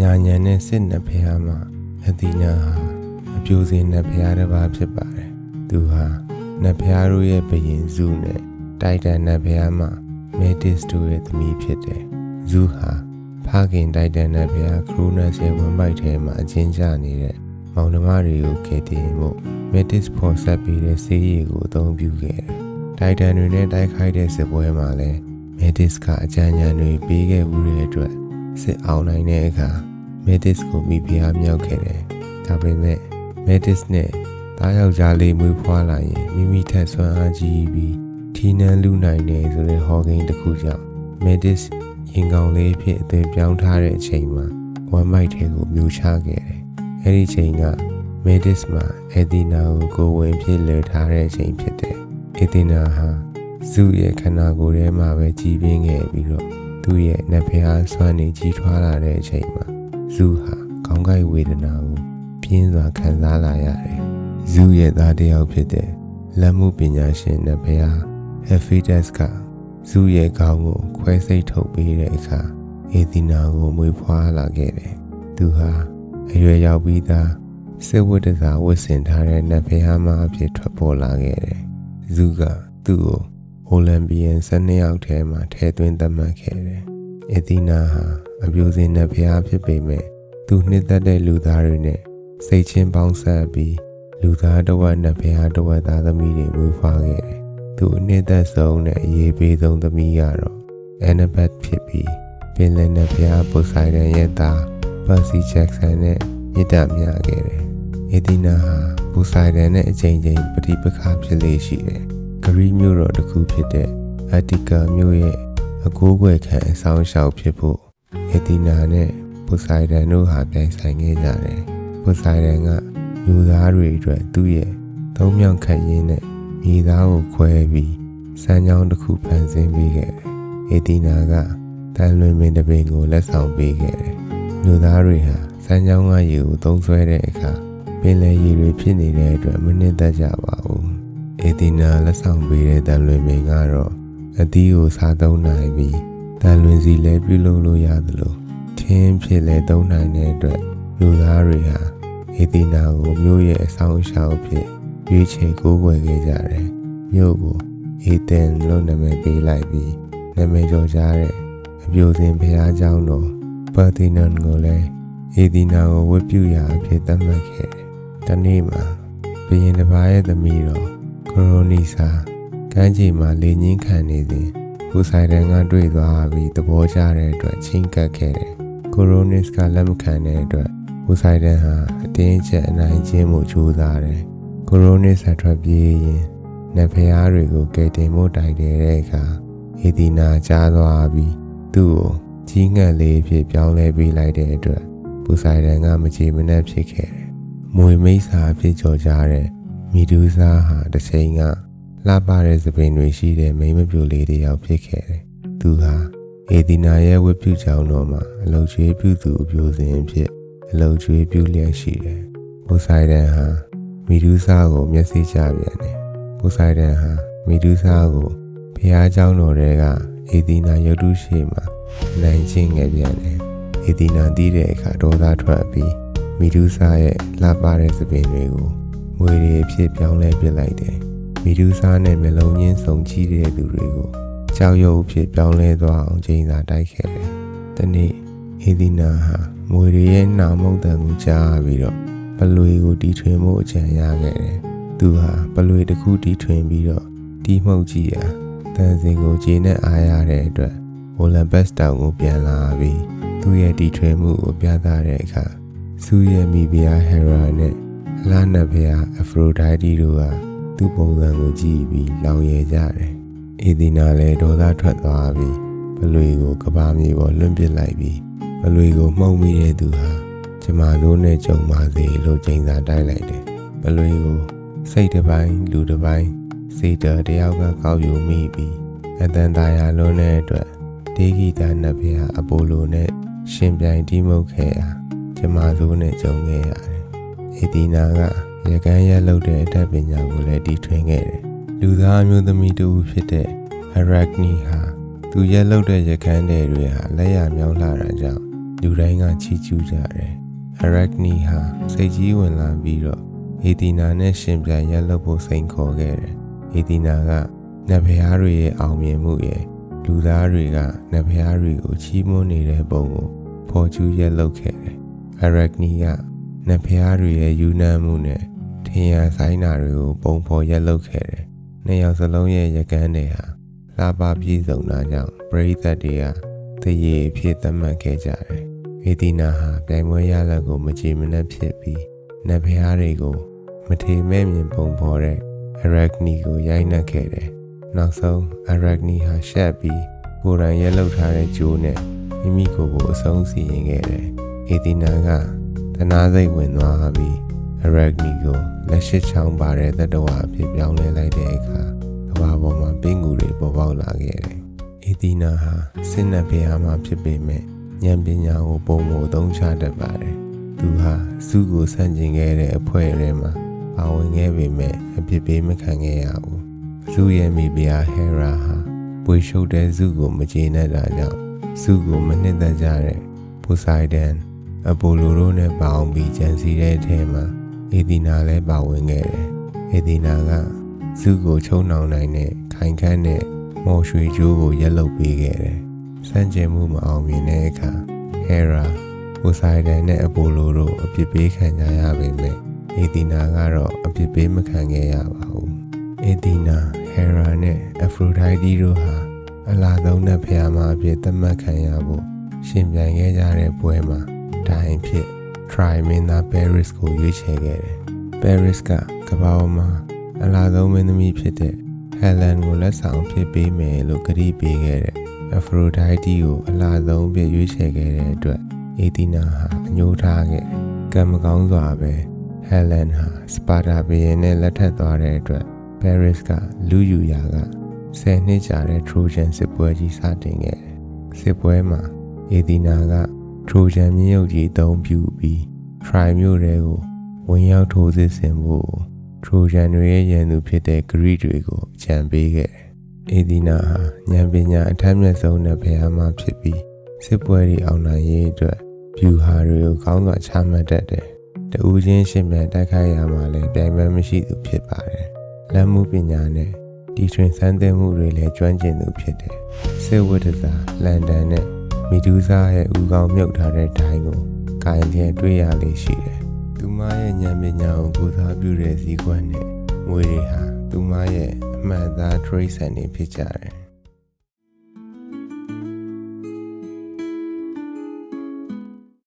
ညာဉာဏ်နဲ့စစ်နှစ်ဖျားမှာအသီနာဟာအပြိုစင်နှစ်ဖျားတစ်ပါးဖြစ်ပါတယ်သူဟာနှစ်ဖျားတို့ရဲ့ဘယင်ဇုနဲ့တိုက်တန်နှစ်ဖျားမှာမေတ္တစ်တို့ရဲ့သမီးဖြစ်တယ်ဇုဟာဖခင်တိုက်တန်နှစ်ဖျားခရိုနတ်ရဲ့ဝန်ပိုက်ထဲမှာအချင်းချနေတဲ့မောင်နှမတွေကိုခေတင်ဖို့မေတ္တစ်ဖော်ဆက်ပြီးတဲ့ဆေးရည်ကိုအသုံးပြုခဲ့တယ်တိုက်တန်တွေနဲ့တိုက်ခိုက်တဲ့စစ်ပွဲမှာလည်းမေတ္တစ်ကအကြံဉာဏ်တွေပေးခဲ့မှုတဲ့အတွက် စစ်အောင်နိုင်တဲ့အခါမေတ္တစ်ကိုမိဖုရားမြောက်ခဲ့တယ်။ဒါပေမဲ့မေတ္တစ်နဲ့တားယောက်ျားလေးမွေးဖွားလာရင်မိမိထက်ဆွမ်းအားကြီးပြီးထီးနှံလူနိုင်တယ်ဆိုတဲ့ဟောကိန်းတစ်ခုကြောင့်မေတ္တစ်ရင်ကောင်လေးအဖြစ်အသွင်ပြောင်းထားတဲ့အချိန်မှာဝမ်မိုက်ထဲကိုမြူချခဲ့တယ်။အဲဒီအချိန်ကမေဒစ်မှာအဒီနာကိုကိုယ်ဝင်ဖြစ်လဲထားတဲ့အချိန်ဖြစ်တယ်။အဒီနာဟာဇုရဲ့ခန္ဓာကိုယ်ထဲမှာပဲကြီးပြင်းခဲ့ပြီးတော့ သူ့ရဲ့နဖျားဆွမ်းနေကြီးထွားလာတဲ့အချိန်မှာဇုဟာခေါင်းကိုက်ဝေဒနာကိုပြင်းစွာခံစားလာရတယ်။ဇုရဲ့သားတစ်ယောက်ဖြစ်တဲ့လက်မှုပညာရှင်နဖျားဟက်ဖီဒက်စ်ကဇုရဲ့ခေါင်းကိုခွဲစိတ်ထုတ်ပေးတဲ့အခါအေဒီနာကိုမွေးဖွားလာခဲ့တယ်။သူဟာအရွယ်ရောက်ပြီးသားစစ်ဝတ်တစားဝတ်ဆင်ထားတဲ့နတ်ဖျားမအဖြစ်ထွက်ပေါ်လာခဲ့တယ်။ဇုကသူ့ကို အိုလံပီယန်12ယောက်ထဲမှာထည့်သွင်းသတ်မှတ်ခဲ့တယ်။အေဒီနာဟာအပြိုစင်နတ်ဖျားဖြစ်ပေမဲ့သူနှစ်သက်တဲ့လူသားတွေနဲ့စိတ်ချင်းပေါင်းဆက်ပြီးလူသားတစ်ဝက်နတ်ဖျားတစ်ဝက်သားသမီးတွေမွေးဖွားခဲ့တယ်။သူအနှစ်သက်ဆုံးနဲ့အရေးပေးဆုံးသမီးကတော့အန်နဘတ်ဖြစ်ပြီးပင်လယ်နတ်ဖျားပိုဆိုင်ဒန်ရဲ့သားပါစီချက်ဆန်နဲ့မြစ်တမြခဲ့တယ်။အေဒီနာဟာပူဆိုင်ဒန်နဲ့အချိန်ချင်းပဋိပက္ခဖြစ်လေရှိတယ်။ ဂရီမြို့တော်တစ်ခုဖြစ်တဲ့အတ္တိကာမြို့ရဲ့အကိုးကွယ်ခံအဆောင်ရှောက်ဖြစ်ဖို့အေဒီနာနဲ့ပူဆိုင်ဒန်တို့ဟာပြိုင်ဆိုင်ခဲ့ကြတယ်။ပူဆိုင်ဒန်ကလူသားတွေအတွက်သူ့ရဲ့သုံးမြောင်ခတ်ရင်းနဲ့မြေသားကိုခွဲပြီးစမ်းကြောင်းတစ်ခုဖန်ဆင်းပေးခဲ့တယ်။အေဒီနာကတန်လွင်ပင်တစ်ပင်ကိုလက်ဆောင်ပေးခဲ့တယ်။လူသားတွေဟာစမ်းကြောင်းကရေကိုသုံးဆွဲတဲ့အခါပင်လယ်ရေတွေဖြစ်နေတဲ့အတွက်မနစ်သက်ကြပါဘူး။ အေဒီနာလက်ဆောင်ပေးတဲ့တန်လွင်ပင်ကတော့အသီးကိုစားသုံးနိုင်ပြီးတန်လွင်စီလည်းပြုလုပ်လို့ရသလိုထင်းဖြစ်လည်းသုံးနိုင်တဲ့အတွက်လူသားတွေဟာအေဒီနာကိုမြို့ရဲ့အဆောင်အရှောက်ဖြစ်ရွေးချယ်ကိုးကွယ်ခဲ့ကြတယ်။မြို့ကိုအေသန်လို့နာမည်ပေးလိုက်ပြီးနာမည်ကျော်ကြတဲ့အပြိုစင်ဘုရားကျောင်းတော်ပါတီနန်ကိုလည်းအေဒီနာကိုဝတ်ပြုရာအဖြစ်သတ်မှတ်ခဲ့တယ်။တနေ့မှာဘုရင်တစ်ပါးရဲ့သမီးတော် ကိုရိုနီစာကမ်းခြေမှာလေငင်းခံနေစဉ်ဘူဆိုင်တန်ကတွေ့သွားပြီးသဘောကျတဲ့အတွက်ချင်းကပ်ခဲ့တယ်။ကိုရိုနစ်ကလက်မခံတဲ့အတွက်ဘူဆိုင်တန်ဟာအတင်းအကျပ်အနိုင်ကျင့်မှုကြိုးစားတယ်။ကိုရိုနစ်ဆက်ထွက်ပြေးရင်နတ်ဖျားတွေကိုကယ်တင်ဖို့တိုက်တယ်တဲ့အခါအေဒီနာကြားသွားပြီးသူ့ကိုကြီးငတ်လေးဖြစ်ပြောင်းလဲပေးလိုက်တဲ့အတွက်ပူဆိုင်တန်ကမချေမနှက်ဖြစ်ခဲ့တယ်။မွေမိတ်စာဖြစ်ကြော်ကြတဲ့ မီဒူးစားဟာတစ်ချိန်ကလှပတဲ့သပင်တွေရှိတဲ့မိမပြိုလေးတယောက်ဖြစ်ခဲ့တယ်။သူဟာအေဒီနာရဲ့ဝတ်ပြုကြောင်းတော်မှာအလုတ်ကျွေးပြုသူအပြိုစင်ဖြစ်အလုတ်ကျွေးပြုလျက်ရှိတယ်။ဘိုဆိုင်ဒန်ဟာမီဒူးစားကိုမျက်စိချပြန်တယ်။ဘိုဆိုင်ဒန်ဟာမီဒူးစားကိုဖျားကြောင်းတော်ထဲကအေဒီနာရုပ်တုရှိမှနိုင်ချင်းငယ်ပြန်တယ်။အေဒီနာတီးတဲ့အခါဒေါသထွက်ပြီးမီဒူးစားရဲ့လှပတဲ့သပင်တွေကို ငွေတွေအဖြစ်ပြောင်းလဲပစ်လိုက်တယ်။မီဒူးစာနဲ့မျက်လုံးချင်းစုံကြည့်တဲ့သူတွေကိုကြောက်ရွံ့အဖြစ်ပြောင်းလဲသွားအောင်ချိန်သာတိုက်ခဲ့တယ်။ဒီနေ့အေဒီနာဟာမွေတွေရဲ့နှာမုတ်တန်ကိုကြားပြီးတော့ပလွေကိုတီထွင်မှုအကြံရခဲ့တယ်။သူဟာပလွေတစ်ခုတီထွင်ပြီးတော့တီးမှုတ်ကြည့်ရာတန်စင်ကိုခြေနဲ့အားရတဲ့အတွက်ဝိုလန်ဘက်စတောင်ကိုပြန်လာပြီးသူ့ရဲ့တီထွင်မှုကိုပြသတဲ့အခါစူးရဲ့မိဖုရားဟေရာနဲ့အ လားနတ်ဘုရားအဖရိုဒိုက်တီတို့ကသူ့ပုံစံကိုကြည့်ပြီးလောင်ရကြတယ်။အေဒီနာလည်းဒေါသထွက်သွားပြီးဘလွေကိုကဘာမြေပေါ်လွန့်ပစ်လိုက်ပြီးဘလွေကိုမှုံမိတဲ့သူဟာကျမတို့နဲ့ကြုံပါစေလို့ချိန်စာတိုက်လိုက်တယ်။ဘလွေကိုစိတ်တစ်ပိုင်းလူတစ်ပိုင်းစေတတယောက်ကကောက်ယူမိပြီးအတန်တာယာလုံးတဲ့အတွက်ဒေဂီတာနတ်ဘုရားအပိုလိုနဲ့ရှင်ပြိုင်တီးမှုတ်ခဲ့ရာကျမစိုးနဲ့ကြုံခဲ့ရတယ်။ အေဒီနာကရကန်းရက်လုတ်တဲ့အတတ်ပညာကိုလည်းတီထွင်ခဲ့တယ်။လူသားအမျိုးသမီးတူဖြစ်တဲ့အရက်နီဟာသူရက်လုတ်တဲ့ရကန်းတွေတွေဟာလက်ရမြောင်းလာတာကြောင့်လူတိုင်းကချီးကျူးကြတယ်အရက်နီဟာစိတ်ကြီးဝင်လာပြီးတော့အေဒီနာနဲ့ရှင်ပြန်ရက်လုပ်ဖို့စိန်ခေါ်ခဲ့တယ်အေဒီနာကနတ်ဖျားတွေရဲ့အောင်မြင်မှုရဲ့လူသားတွေကနတ်ဖျားတွေကိုချီးမွမ်းနေတဲ့ပုံကိုဖော်ကျူးရက်လုပ်ခဲ့တယ်အရက်နီက နတ်ဖျားတွေရဲ့ယူနမ်းမှုနဲ့ထင်ရဆိုင်တာတွေကိုပုံဖော်ရက်လုပ်ခဲ့တယ်နှစ်ယောက်စလုံးရဲ့ရကန်းတွေဟာလာပါပြည့်စုံတာကြောင့်ပရိသတ်တွေကတရေအဖြစ်သတ်မှတ်ခဲ့ကြတယ်။အေဒီနာဟာပြိုင်ပွဲရလဒ်ကိုမကြည်မနှက်ဖြစ်ပြီးနတ်ဖျားတွေကိုမထေမဲ့မြင်ပုံပေါ်တဲ့အရက်နီကိုရိုက်နှက်ခဲ့တယ်။နောက်ဆုံးအရက်နီဟာရှက်ပြီးကိုယ်တိုင်ရဲလောက်ထားတဲ့ဂျိုးနဲ့မိမိကိုယ်ကိုအဆုံးစီရင်ခဲ့တယ်။အေဒီနာက တနာစိတ်ဝင်သွားပြီးအရက်နီကိုလက်ရှိချောင်းပါတဲ့တတဝအဖြစ်ပြောင်းလဲလိုက်တဲ့အခါကဘာပေါ်မှာပင်ကူတွေပေါ်ပေါက်လာခဲ့တယ်။အေဒီနာဟာစစ်နက်ဖေးဟာမှဖြစ်ပေမဲ့ဉာဏ်ပညာကိုပုံမအသုံးချတတ်ပါတယ်။သူဟာစုကိုဆန့်ကျင်ခဲ့တဲ့အဖွဲ့ထဲမှာပါဝင်ခဲ့ပေမဲ့အပြစ်ပေးမခံခဲ့ရဘူး။စုရဲ့မိဖုရားဟေရာဟာပွေရှုပ်တဲ့စုကိုမကျေနပ်တာကြောင့်စုကိုမနှစ်သက်ကြတဲ့ပူဆိုင်ဒန် အပိုလိုတို့နဲ့ပေါင်းပြီးကြံစီတဲ့အထဲမှာအေဒီနာလည်းပါဝင်ခဲ့တယ်။အေဒီနာကစုကိုချုံနှောင်နိုင်တဲ့ခိုင်ခန့်တဲ့မော်ရွှေကြိုးကိုရက်လုတ်ပေးခဲ့တယ်။စံကျင်မှုမအောင်မြင်တဲ့အခါဟေရာပိုဆိုင်ဒန်နဲ့အပိုလိုတို့အပြစ်ပေးခံကြရပေမဲ့အေဒီနာကတော့အပြစ်ပေးမခံခဲ့ရပါဘူး။အေဒီနာဟေရာနဲ့အဖရိုဒိုက်တီတို့ဟာအလားဆုံးနဲ့ဖျားမအဖြစ်သတ်မှတ်ခံရဖို့ရှင်ပြန်ခဲ့ကြတဲ့ပွဲမှာ ဒိုင်ဖြစ် try မင်းသား Paris ကိုရွေးချယ်ခဲ့တယ်။ Paris ကကမ္ဘာပေါ်မှာအလားဆုံးမင်းသမီးဖြစ်တဲ့ Helen ကိုလက်ဆောင်ဖြစ်ပေးမယ်လို့ကတိပေးခဲ့တဲ့ Aphrodite ကိုအလားဆုံးဖြစ်ရွေးချယ်ခဲ့တဲ့အတွက် Athena ဟာအညှိုးထားခဲ့တယ်။ကံမကောင်းစွာပဲ Helen ဟာ Sparta ဘုရင်နဲ့လက်ထပ်သွားတဲ့အတွက် Paris ကလူယူရာကဆယ်နှစ်ကြာတဲ့ Trojan စစ်ပွဲကြီးစတင်ခဲ့တယ်။စစ်ပွဲမှာ Athena က Trojan မြေရုပ်ကြီးအသုံးပြုပြီး Troy မြို့တဲကိုဝင်ရောက်ထိုးစစ်ဆင်ဖို့ Trojan တွေရဲ့ရန်သူဖြစ်တဲ့ Greek တွေကိုအကြံပေးခဲ့တယ်။ Athena ဟာဉာဏ်ပညာအထက်မြတ်ဆုံးတဲ့ဘုရားမဖြစ်ပြီးစစ်ပွဲတွေအောင်နိုင်ရေးအတွက်ဗျူဟာတွေကိုကောင်းစွာချမှတ်တတ်တယ်။တဦးချင်းရှင်ပြန်တိုက်ခိုက်ရမှာလည်းပြိုင်ပွဲမရှိသူဖြစ်ပါတယ်။လက်မှုပညာနဲ့ဒီထွင်စမ်းသပ်မှုတွေလည်းကျွမ်းကျင်သူဖြစ်တယ်။စစ်ဝတ်တစားလန်ဒန်နဲ့ မီဒူးစာရဲ့ဦးခေါင်းမြုပ်ထားတဲ့ဒိုင်းကိုကိုင်လျက်တွေ့ရလေရှိတယ်။သူမရဲ့ဉာဏ်ပညာကိုကိုးစားပြုတဲ့ဇီကွက်နဲ့ငွေတွေဟာသူမရဲ့အမှန်သား trace ဆန်တွေဖြစ်ကြတယ်